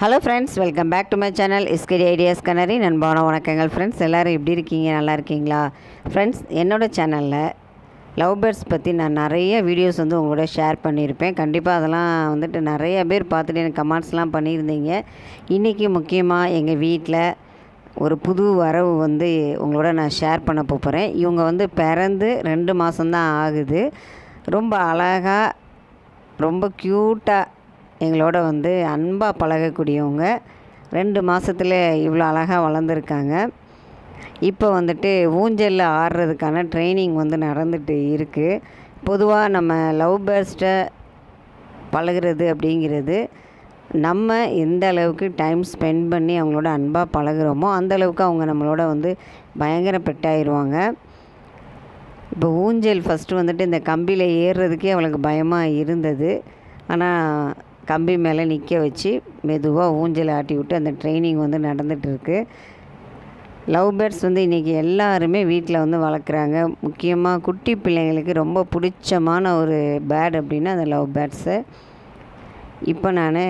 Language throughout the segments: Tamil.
Hello friends welcome back to my channel இஸ்கரி ideas கனரி நண்பான வணக்கங்கள் ஃப்ரெண்ட்ஸ் எல்லோரும் எப்படி இருக்கீங்க? நல்லா இருக்கீங்களா? ஃப்ரெண்ட்ஸ் என்னோடய சேனலில் லவ் பேர்ட்ஸ் பற்றி நான் நிறைய வீடியோஸ் வந்து உங்களோட ஷேர் பண்ணியிருப்பேன். கண்டிப்பாக அதெல்லாம் வந்துட்டு நிறைய பேர் பார்த்துட்டு எனக்கு கமெண்ட்ஸ்லாம் பண்ணியிருந்தீங்க. இன்றைக்கி முக்கியமாக எங்கள் வீட்டில் ஒரு புது வரவு வந்து உங்களோட நான் ஷேர் பண்ண போகிறேன் இவங்க வந்து பிறந்து ரெண்டு மாதம்தான் ஆகுது. ரொம்ப அழகாக ரொம்ப க்யூட்டாக எங்களோட வந்து அன்பாக பழகக்கூடியவங்க. ரெண்டு மாதத்துல இவ்வளோ அழகாக வளர்ந்துருக்காங்க. இப்போ வந்துட்டு ஊஞ்சலில் ஆடுறதுக்கான ட்ரைனிங் வந்து நடந்துட்டு இருக்குது பொதுவாக நம்ம லவ் பேர்ஸ்ட்டை பழகுறது அப்படிங்கிறது நம்ம எந்த அளவுக்கு டைம் ஸ்பெண்ட் பண்ணி அவங்களோட அன்பாக பழகுறோமோ அந்த அளவுக்கு அவங்க நம்மளோட வந்து பயங்கர பெட்டாயிருவாங்க. இப்போ ஊஞ்சல் ஃபஸ்ட்டு வந்துட்டு இந்த கம்பியில் ஏறுறதுக்கே அவளுக்கு பயமாக இருந்தது. ஆனால் கம்பி மேலே நிற்க வச்சு மெதுவாக ஊஞ்சல் ஆட்டி விட்டு அந்த ட்ரைனிங் வந்து நடந்துகிட்ருக்கு. லவ் பேர்ட்ஸ் வந்து இன்றைக்கி எல்லாருமே வீட்டில் வந்து வளர்க்குறாங்க. முக்கியமாக குட்டி பிள்ளைங்களுக்கு ரொம்ப பிடிச்சமான ஒரு பேர்ட் அப்படின்னா அந்த லவ் பேர்ட்ஸு. இப்போ நான்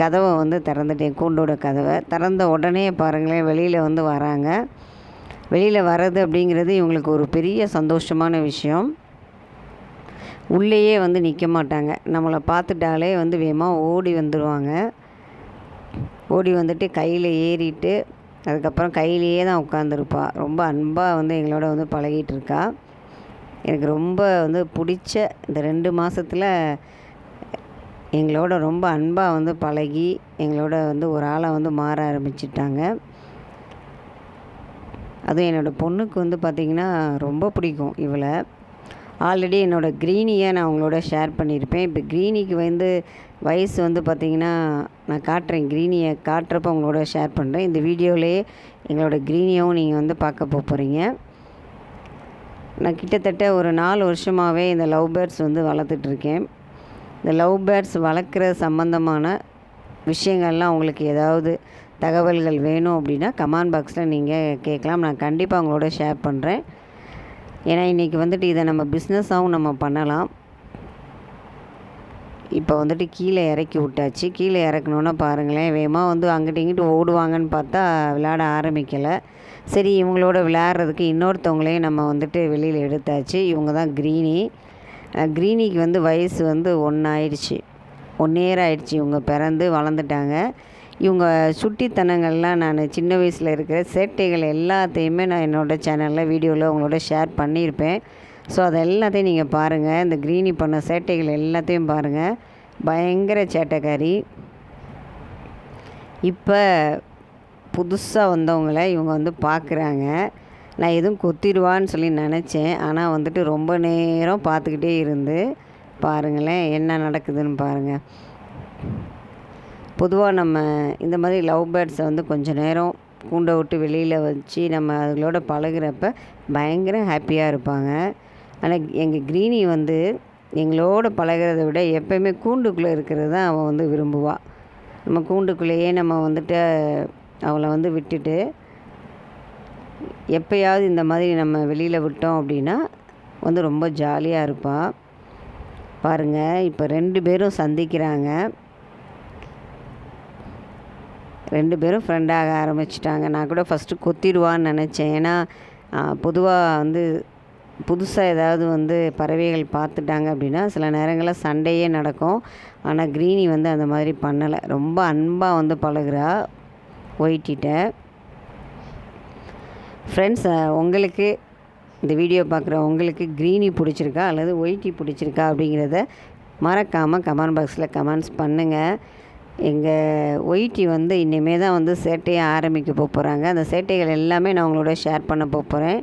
கதவை வந்து திறந்துட்டேன் கூண்டோட கதவை. திறந்த உடனே பாருங்களேன் வெளியில் வந்து வராங்க. வெளியில் வர்றது அப்படிங்கிறது இவங்களுக்கு ஒரு பெரிய சந்தோஷமான விஷயம். உள்ளேயே வந்து நிற்க மாட்டாங்க. நம்மளை பார்த்துட்டாலே வந்து வேகமாக ஓடி வந்துடுவாங்க ஓடி வந்துட்டு கையில் ஏறிட்டு அதுக்கப்புறம் கையிலேயே தான் உட்காந்துருப்பா ரொம்ப அன்பாக வந்து எங்களோட வந்து பழகிட்டு இருக்கா எனக்கு ரொம்ப வந்து பிடிச்ச இந்த ரெண்டு மாதத்தில் எங்களோட ரொம்ப அன்பாக வந்து பழகி எங்களோட வந்து ஒரு ஆளை வந்து மாற ஆரம்பிச்சிட்டாங்க. அதுவும் என்னோடய பொண்ணுக்கு வந்து பார்த்திங்கன்னா ரொம்ப பிடிக்கும் இவளை. ஆல்ரெடி என்னோடய க்ரீனியை நான் அவங்களோட ஷேர் பண்ணியிருப்பேன். இப்போ க்ரீனிக்கு வந்து வயசு வந்து பார்த்திங்கன்னா நான் காட்டுறேன். க்ரீனியை காட்டுறப்ப உங்களோட ஷேர் பண்ணுறேன். இந்த வீடியோவிலேயே எங்களோட க்ரீனியாவும் நீங்கள் வந்து பார்க்க போக போகிறீங்க நான் கிட்டத்தட்ட ஒரு நாலு வருஷமாகவே இந்த லவ் பேர்ட்ஸ் வந்து வளர்த்துட்ருக்கேன். இந்த லவ் பேர்ட்ஸ் வளர்க்குற சம்மந்தமான விஷயங்கள்லாம் உங்களுக்கு ஏதாவது தகவல்கள் வேணும் அப்படின்னா கமெண்ட் பாக்ஸில் நீங்கள் கேட்கலாம். நான் கண்டிப்பாக உங்களோட ஷேர் பண்ணுறேன் ஏன்னா இன்றைக்கி வந்துட்டு இதை நம்ம பிஸ்னஸாகவும் நம்ம பண்ணலாம். இப்போ வந்துட்டு கீழே இறக்கி விட்டாச்சு. கீழே இறக்கணுன்னா பாருங்களேன் வேகமாக வந்து அங்கிட்டு இங்கிட்டு ஓடுவாங்கன்னு பார்த்தா விளையாட ஆரம்பிக்கலை. சரி இவங்களோட விளையாடுறதுக்கு இன்னொருத்தவங்களையும் நம்ம வந்துட்டு வெளியில் எடுத்தாச்சு. இவங்க தான் க்ரீனி. க்ரீனிக்கு வந்து வயசு வந்து ஒன்று ஆயிடுச்சு ஒன் இயர் ஆயிடுச்சு. இவங்க பிறந்து வளர்ந்துட்டாங்க. இவங்க சுட்டித்தனங்கள்லாம் நான் சின்ன வயசில் இருக்கிற சேட்டைகள் எல்லாத்தையுமே நான் என்னோடய சேனலில் வீடியோவில் உங்களோட ஷேர் பண்ணியிருப்பேன். ஸோ அதை எல்லாத்தையும் நீங்கள் பாருங்கள் இந்த க்ரீனி பண்ண சேட்டைகள் எல்லாத்தையும் பாருங்கள் பயங்கர சேட்டைக்காரி. இப்போ புதுசாக வந்தவங்கள இவங்க வந்து பார்க்குறாங்க நான் எதுவும் கொத்திடுவான்னு சொல்லி நினச்சேன். ஆனால் வந்துட்டு ரொம்ப நேரம் பார்த்துக்கிட்டே இருந்து பாருங்களேன் என்ன நடக்குதுன்னு பாருங்கள் பொதுவாக நம்ம இந்த மாதிரி லவ் பேர்ட்ஸை வந்து கொஞ்சம் நேரம் கூண்டை விட்டு வெளியில் வச்சு நம்ம அதுகளோட பழகுறப்ப பயங்கர ஹாப்பியாக இருப்பாங்க. ஆனால் எங்கள் க்ரீனி வந்து எங்களோட பழகிறத விட எப்போயுமே கூண்டுக்குள்ளே இருக்கிறது தான் அவன் வந்து விரும்புவாள் நம்ம கூண்டுக்குள்ளேயே நம்ம வந்துட்டு அவளை வந்து விட்டுட்டு எப்போயாவது இந்த மாதிரி நம்ம வெளியில் விட்டோம் அப்படின்னா வந்து ரொம்ப ஜாலியாக இருப்பாள் பாருங்கள் இப்போ ரெண்டு பேரும் சந்திக்கிறாங்க. ரெண்டு பேரும் ஃப்ரெண்டாக ஆரம்பிச்சிட்டாங்க. நான் கூட ஃபஸ்ட்டு கொத்திடுவான்னு நினச்சேன். ஏன்னா பொதுவாக வந்து புதுசாக ஏதாவது வந்து பறவைகள் பார்த்துட்டாங்க அப்படின்னா சில நேரங்களில் சண்டையே நடக்கும். ஆனால் க்ரீனி வந்து அந்த மாதிரி பண்ணலை. ரொம்ப அன்பாக வந்து பழகுறா. ஒயிட்டிட்ட ஃப்ரெண்ட்ஸ் உங்களுக்கு இந்த வீடியோ பார்க்குற உங்களுக்கு க்ரீனி பிடிச்சிருக்கா? அல்லது ஒயிட்டி பிடிச்சிருக்கா? அப்படிங்கிறத மறக்காமல் கமெண்ட் பாக்ஸில் கமெண்ட்ஸ் பண்ணுங்கள் எங்கள் ஒயிட்டி வந்து இனிமேல் தான் வந்து சேட்டையை ஆரம்பிக்க போகிறாங்க அந்த சேட்டைகள் எல்லாமே நான் உங்களோட ஷேர் பண்ண போகிறேன்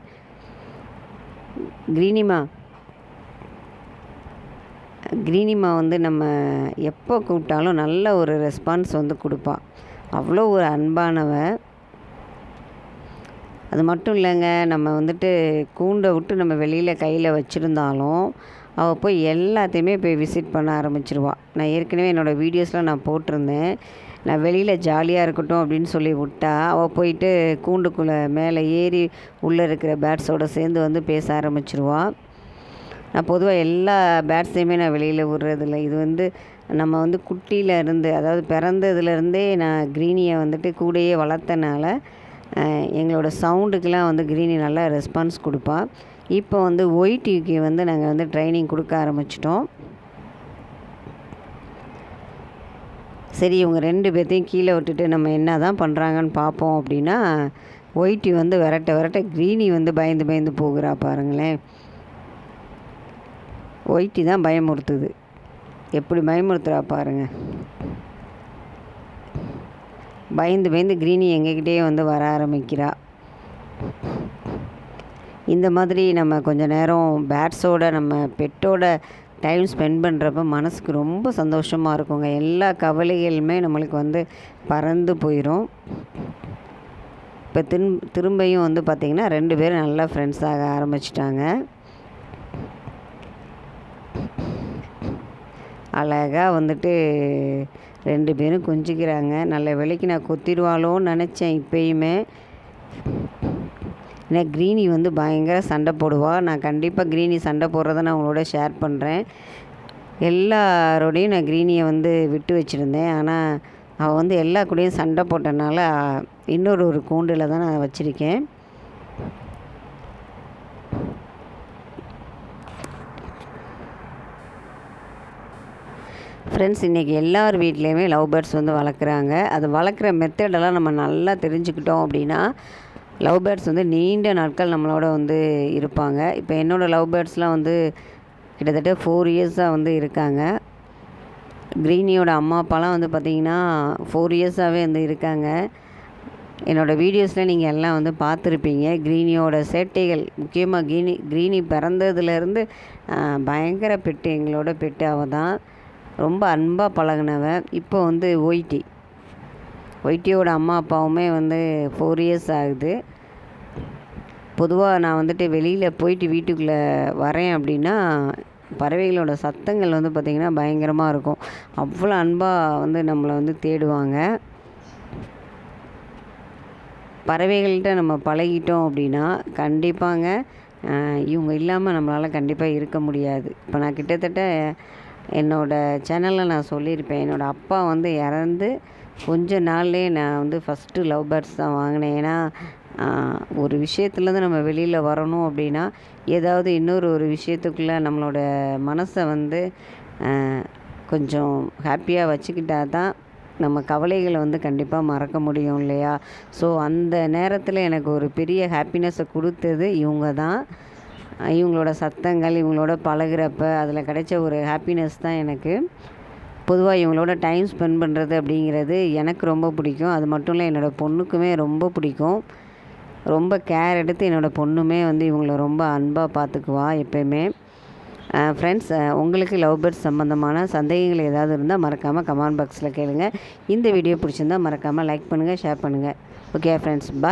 க்ரீனிமா. க்ரீனிமா வந்து நம்ம எப்போ கூப்பிட்டாலும் நல்ல ஒரு ரெஸ்பான்ஸ் வந்து கொடுப்பாள் அவ்வளோ ஒரு அன்பானவ. அது மட்டும் இல்லைங்க நம்ம வந்துட்டு கூண்டை விட்டு நம்ம வெளியில் கையில் வச்சுருந்தாலும் அவள் போய் எல்லாத்தையுமே போய் விசிட் பண்ண ஆரம்பிச்சிருவாள் நான் ஏற்கனவே என்னோடய வீடியோஸில் நான் போட்டிருந்தேன். நான் வெளியில் ஜாலியாக இருக்கட்டும் அப்படின்னு சொல்லி விட்டா அவள் போயிட்டு கூண்டுக்குள்ளே மேலே ஏறி உள்ளே இருக்கிற பேட்ஸோடு சேர்ந்து வந்து பேச ஆரம்பிச்சிருவாள் நான் பொதுவாக எல்லா பேட்ஸையுமே நான் வெளியில் விடுறதில்ல. இது வந்து நம்ம வந்து குட்டியில் இருந்து அதாவது பிறந்ததுலேருந்தே நான் க்ரீனியை வந்துட்டு கூடயே வளர்த்தனால எங்களோட சவுண்டுக்கெலாம் வந்து க்ரீனி நல்லா ரெஸ்பான்ஸ் கொடுப்பாள் இப்போ வந்து ஒயிட்டிக்கு வந்து நாங்கள் வந்து ட்ரைனிங் கொடுக்க ஆரம்பிச்சிட்டோம். சரி இவங்க ரெண்டு பேர்த்தையும் கீழே விட்டுட்டு நம்ம என்ன தான் பண்ணுறாங்கன்னு பார்ப்போம் அப்படின்னா ஒயிட்டி வந்து விரட்ட விரட்ட க்ரீனி வந்து பயந்து பயந்து போகிறா பாருங்களேன். ஒயிட்டி தான் பயமுறுத்துது. எப்படி பயமுறுத்துறா பாருங்க. பயந்து பயந்து க்ரீனி எங்ககிட்டயே வந்து வர ஆரம்பிக்கிறா. இந்த மாதிரி நம்ம கொஞ்ச நேரம் பேட்ஸோட நம்ம பெட்டோட டைம் ஸ்பெண்ட் பண்ணுறப்ப மனசுக்கு ரொம்ப சந்தோஷமாக இருக்குங்க. எல்லா கவலைகளுமே நம்மளுக்கு வந்து பறந்து போயிடும் இப்போ திரும் திரும்பியும் வந்து பார்த்திங்கன்னா ரெண்டு பேரும் நல்லா ஃப்ரெண்ட்ஸாக ஆரம்பிச்சிட்டாங்க. அழகாக வந்துட்டு ரெண்டு பேரும் கொஞ்சிக்கிறாங்க. நல்ல வேலைக்கு நான் கொத்திடுவாளோன்னு நினச்சேன் இப்பயுமே. ஏன்னா க்ரீனி வந்து பயங்கர சண்டை போடுவாள் நான் கண்டிப்பாக க்ரீனி சண்டை போடுறத நான் உங்களோட ஷேர் பண்ணுறேன் எல்லாரோடையும் நான் க்ரீனியை வந்து விட்டு வச்சுருந்தேன். ஆனால் அவள் வந்து எல்லா கூடயும் சண்டை போட்டனால இன்னொரு ஒரு கூண்டில் தான் நான் வச்சுருக்கேன். ஃப்ரெண்ட்ஸ் இன்றைக்கி எல்லார் வீட்லேயுமே லவ் பேர்ட்ஸ் வந்து வளர்க்குறாங்க. அது வளர்க்குற மெத்தடெல்லாம் நம்ம நல்லா தெரிஞ்சுக்கிட்டோம் அப்படின்னா லவ் பேர்ட்ஸ் வந்து நீண்ட நாட்கள் நம்மளோட வந்து இருப்பாங்க. இப்போ என்னோடய லவ் பேர்ட்ஸ்லாம் வந்து கிட்டத்தட்ட ஃபோர் இயர்ஸாக வந்து இருக்காங்க. க்ரீனியோட அம்மா அப்பாலாம் வந்து பார்த்திங்கன்னா ஃபோர் இயர்ஸாகவே வந்து இருக்காங்க. என்னோடய வீடியோஸில் நீங்கள் எல்லாம் வந்து பார்த்துருப்பீங்க க்ரீனியோட சேட்டைகள் முக்கியமாக க்ரீனி க்ரீனி பிறந்ததுலேருந்து பயங்கர பெட்டு எங்களோட பெட்டு அவள் தான் ரொம்ப அன்பாக பழகினவன். இப்போ வந்து ஓய்டி ஒயிட்டியோட அம்மா அப்பாவுமே வந்து ஃபோர் இயர்ஸ் ஆகுது. பொதுவாக நான் வந்துட்டு வெளியில் போயிட்டு வீட்டுக்குள்ளே வரேன் அப்படின்னா பறவைகளோட சத்தங்கள் வந்து பார்த்திங்கன்னா பயங்கரமாக இருக்கும். அவ்வளோ அன்பாக வந்து நம்மளை வந்து தேடுவாங்க. பறவைகள்கிட்ட நம்ம பழகிட்டோம் அப்படின்னா கண்டிப்பாங்க. இவங்க இல்லாமல் நம்மளால் கண்டிப்பாக இருக்க முடியாது. இப்போ நான் கிட்டத்தட்ட என்னோடய சேனலில் நான் சொல்லியிருப்பேன். என்னோடய அப்பா வந்து இறந்து கொஞ்ச நாள்லேயே நான் வந்து ஃபஸ்ட்டு லவ் பேர்ட்ஸ் தான் வாங்கினேன். ஏன்னா ஒரு விஷயத்துலேருந்து நம்ம வெளியில் வரணும் அப்படின்னா ஏதாவது இன்னொரு ஒரு விஷயத்துக்குள்ளே நம்மளோட மனசை வந்து கொஞ்சம் ஹாப்பியாக வச்சுக்கிட்டா தான் நம்ம கவலைகளை வந்து கண்டிப்பாக மறக்க முடியும் இல்லையா? ஸோ அந்த நேரத்தில் எனக்கு ஒரு பெரிய ஹாப்பினஸை கொடுத்தது இவங்க தான். இவங்களோட சத்தங்கள் இவங்களோட பழகிறப்ப அதில் கிடைச்ச ஒரு ஹாப்பினஸ் தான் எனக்கு. பொதுவாக இவங்களோட டைம் ஸ்பெண்ட் பண்ணுறது அப்படிங்கிறது எனக்கு ரொம்ப பிடிக்கும். அது மட்டும் இல்லை என்னோடய பொண்ணுக்குமே ரொம்ப பிடிக்கும். ரொம்ப கேர் எடுத்து என்னோடய பொண்ணுமே வந்து இவங்கள ரொம்ப அன்பாக பார்த்துக்குவா எப்பயுமே. ஃப்ரெண்ட்ஸ் உங்களுக்கு லவ் பேர்ட்ஸ் சம்மந்தமான சந்தேகங்கள் ஏதாவது இருந்தால் மறக்காமல் கமெண்ட் பாக்ஸில் கேளுங்கள் இந்த வீடியோ பிடிச்சிருந்தா மறக்காமல் லைக் பண்ணுங்கள் ஷேர் பண்ணுங்கள் ஓகே ஃப்ரெண்ட்ஸ் பாய்